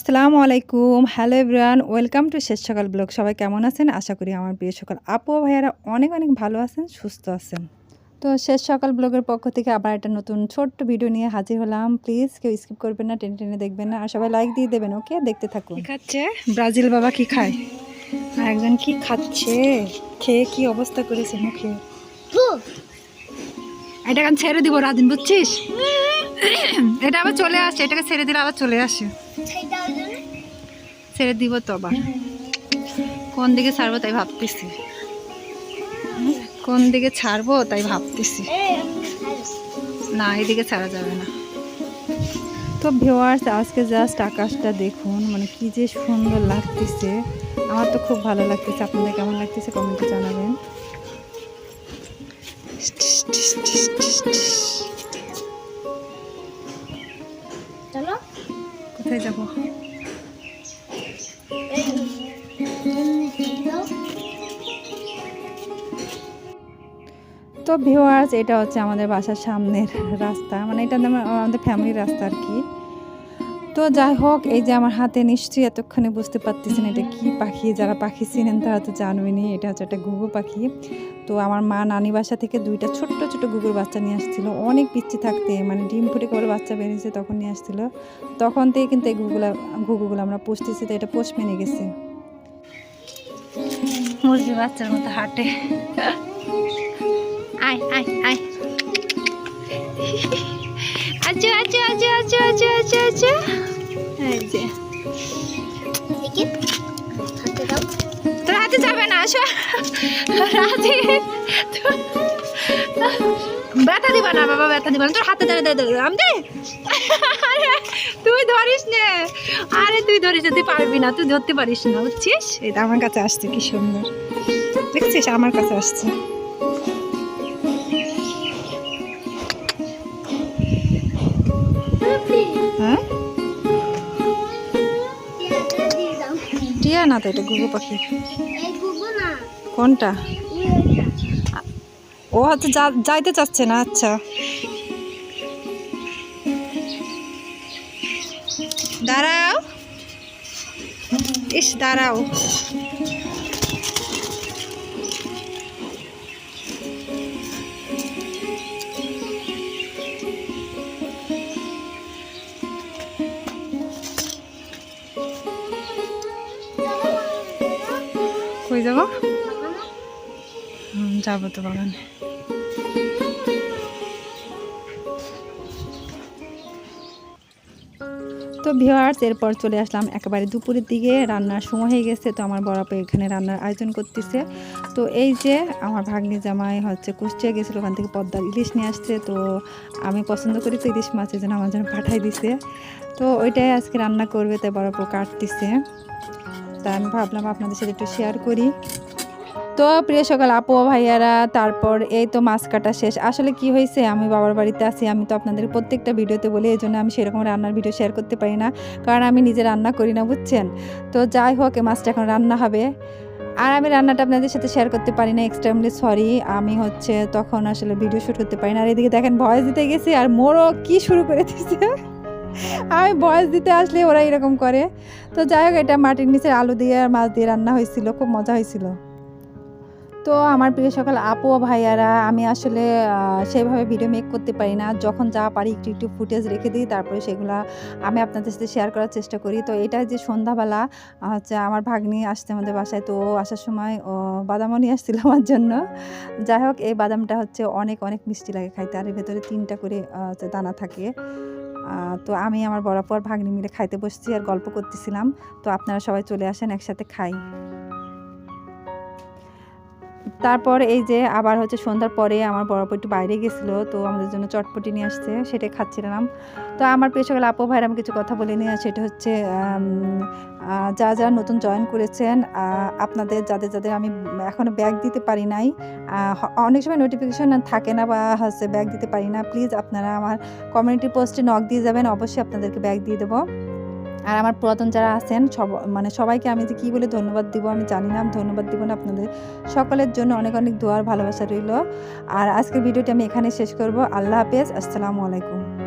আসসালামু আলাইকুম। Hello everyone welcome to শেষ সকাল ব্লগ সবাই কেমন আছেন? আশা করি আমার প্রিয় সকাল আপু ভাইয়ারা অনেক অনেক ভালো আছেন, সুস্থ আছেন। তো শেষ সকাল ব্লগের পক্ষ থেকে আবার একটা নতুন ছোট্ট ভিডিও নিয়ে হাজির হলাম। প্লিজ কেউ স্কিপ করবেন না, টেনে টেনে দেখবেন না। আর সবাই লাইক দিয়ে দেবেন ওকে দেখতে থাকুন। খাচ্ছে ব্রাজিল বাবা কি খায়? আর একজন কি খাচ্ছে? খেয়ে কি অবস্থা করেছে মুখে? এটা এখন ছেড়ে দিব রাজিন বুঝছিস? এটা আবার চলে আসে, এটাকে ছেড়ে দিলে আবার চলে আসে। ছেড়ে দিব তো আবার। কোন দিকে ছাড়বো তাই ভাবতেছি। কোন দিকে ছাড়বো তাই ভাবতেছি। না এদিকে ছাড়া যাবে না। তো ভিওয়ার্স আজকে জাস্ট আকাশটা দেখুন মানে কি যে সুন্দর লাগতেছে। আমার তো খুব ভালো লাগতেছে। আপনাদের কেমন লাগতেছে কমেন্টে জানাবেন। চলো। কোথায় যাব? তো ভিওয়ার্স এটা হচ্ছে আমাদের বাসার সামনের রাস্তা। মানে এটা আমাদের ফ্যামিলির রাস্তা আর কি। তো যাই হোক, এই যে আমার হাতে নিশ্চয়ই এতক্ষণে বুঝতে পারতেছেন এটা কি পাখি। যারা পাখি চিনেন তারা তো জানবেনই এটা হচ্ছে একটা গুগু পাখি। তো আমার মা নানি বাসা থেকে দুইটা ছোট্ট ছোট গুগুর বাচ্চা নিয়ে আসছিল। অনেক পিচ্ছি থাকতে মানে ডিম ফুটে করে বাচ্চা বেরিয়েছে তখন নিয়ে আসছিল। তখন থেকে কিন্তু এই গুগুলা গুগুগুলো আমরা পুষতেছি তো এটা পোষ মেনে গেছে। মুরগি বাচ্চার মতো হাঁটে। আয় আয় আয়। আচ্ছা আচ্ছা আচ্ছা আচ্ছা আচ্ছা আচ্ছা আচ্ছা। তোর হাতে যাবে না আসো। রাজি ব্যথা দিবা না বাবা ব্যথা দিবা না। তোর হাতে ধরে দে আম তুই ধরিস নে। আরে তুই ধরিস তুই পারবি না তুই ধরতে পারিস না বুঝছিস? এটা আমার কাছে আসছে কি সুন্দর। দেখছিস? আমার কাছে আসছে। হ্যাঁ? টিয়া না তো এটা গুগু পাখি। কোনটা। ও হচ্ছে যা- যাইতে চাচ্ছে না আচ্ছা। দাঁড়াও। ইস, দাঁড়াও। কই যাব? যাব তো বাগানে। তো ভিওয়ার্স এরপর চলে আসলাম একেবারে দুপুরের দিকে। রান্নার সময় হয়ে গেছে, তো আমার বড় এখানে রান্নার আয়োজন করতেছে। তো এই যে আমার ভাগ্নি জামাই হচ্ছে কুষ্টিয়া গেছিল, ওখান থেকে পদ্মার ইলিশ নিয়ে আসছে। তো আমি পছন্দ করি তো ইলিশ মাছের জন্য আমার জন্য পাঠাই দিছে। তো ওইটাই আজকে রান্না করবে, তাই বড় আপু কাটতেছে। তা আমি ভাবলাম আপনাদের সাথে একটু শেয়ার করি। তো প্রিয় সকাল আপু ভাইয়ারা, তারপর এই তো মাছ কাটা শেষ। আসলে কি হয়েছে? আমি বাবার বাড়িতে আছি, আমি তো আপনাদের প্রত্যেকটা ভিডিওতে বলি এই জন্য আমি সেরকম রান্নার ভিডিও শেয়ার করতে পারি না, কারণ আমি নিজে রান্না করি না, বুঝছেন? তো যাই হোক, এই মাছটা এখন রান্না হবে। আর আমি রান্নাটা আপনাদের সাথে শেয়ার করতে পারি না এক্সট্রিমলি সরি আমি হচ্ছে তখন আসলে ভিডিও শ্যুট করতে পারি না। আর এদিকে দেখেন ভয়েস দিতে গেছি, আর মোরও কি শুরু করে দিচ্ছে আমি ভয়েস দিতে আসলে ওরা এরকম করে। তো যাই হোক, এটা মাটির নিচের আলু দিয়ে আর মাছ দিয়ে রান্না হয়েছিল, খুব মজা হয়েছিল। তো আমার প্রিয় সকল আপু ভাইয়ারা আমি আসলে আহ, সেইভাবে ভিডিও মেক করতে পারি না। যখন যা পারি একটু একটু ফুটেজ রেখে দিই তারপরে সেগুলো আমি আপনাদের সাথে শেয়ার করার চেষ্টা করি। তো এটা যে সন্ধ্যাবেলা হচ্ছে আমার ভাগ্নি আসতে আমাদের বাসায় তো আসার সময় বাদামও নিয়ে আসছিল আমার জন্য। যাই হোক এই বাদামটা হচ্ছে অনেক অনেক মিষ্টি লাগে খাইতে। আর ভেতরে তিনটা করে দানা থাকে। তো আমি আমার বরাবর ভাগ্নি মিলে খাইতে বসছি আর গল্প করতেছিলাম। তো আপনারা সবাই চলে আসেন একসাথে খাই। তারপর এই যে আবার হচ্ছে সন্ধ্যার পরে আমার আপু একটু বাইরে গেছিল, তো আমাদের জন্য চটপটি নিয়ে আসছে, সেটাই খাচ্ছিলাম। তো আমার সকল আপু ভাইয়ের আমি কিছু কথা বলে নিয়ে সেটা হচ্ছে যারা যারা নতুন জয়েন করেছেন আপনাদের যাদের যাদের আমি এখনও ব্যাগ দিতে পারি নাই অনেক সময় নোটিফিকেশন থাকে না বা হচ্ছে ব্যাগ দিতে পারি না প্লিজ আপনারা আমার কমিউনিটি পোস্টে নক দিয়ে যাবেন, অবশ্যই আপনাদেরকে ব্যাগ দিয়ে দেবো। আর আমার পুরাতন যারা আছেন, সব মানে সবাইকে আমি যে কী বলে ধন্যবাদ দিব, আমি জানি না ধন্যবাদ দিব না আপনাদের সকলের জন্য অনেক অনেক দোয়ার ভালোবাসা রইল। আর আজকের ভিডিওটি আমি এখানে শেষ করব। আল্লাহ হাফেজ, আসসালামু আলাইকুম।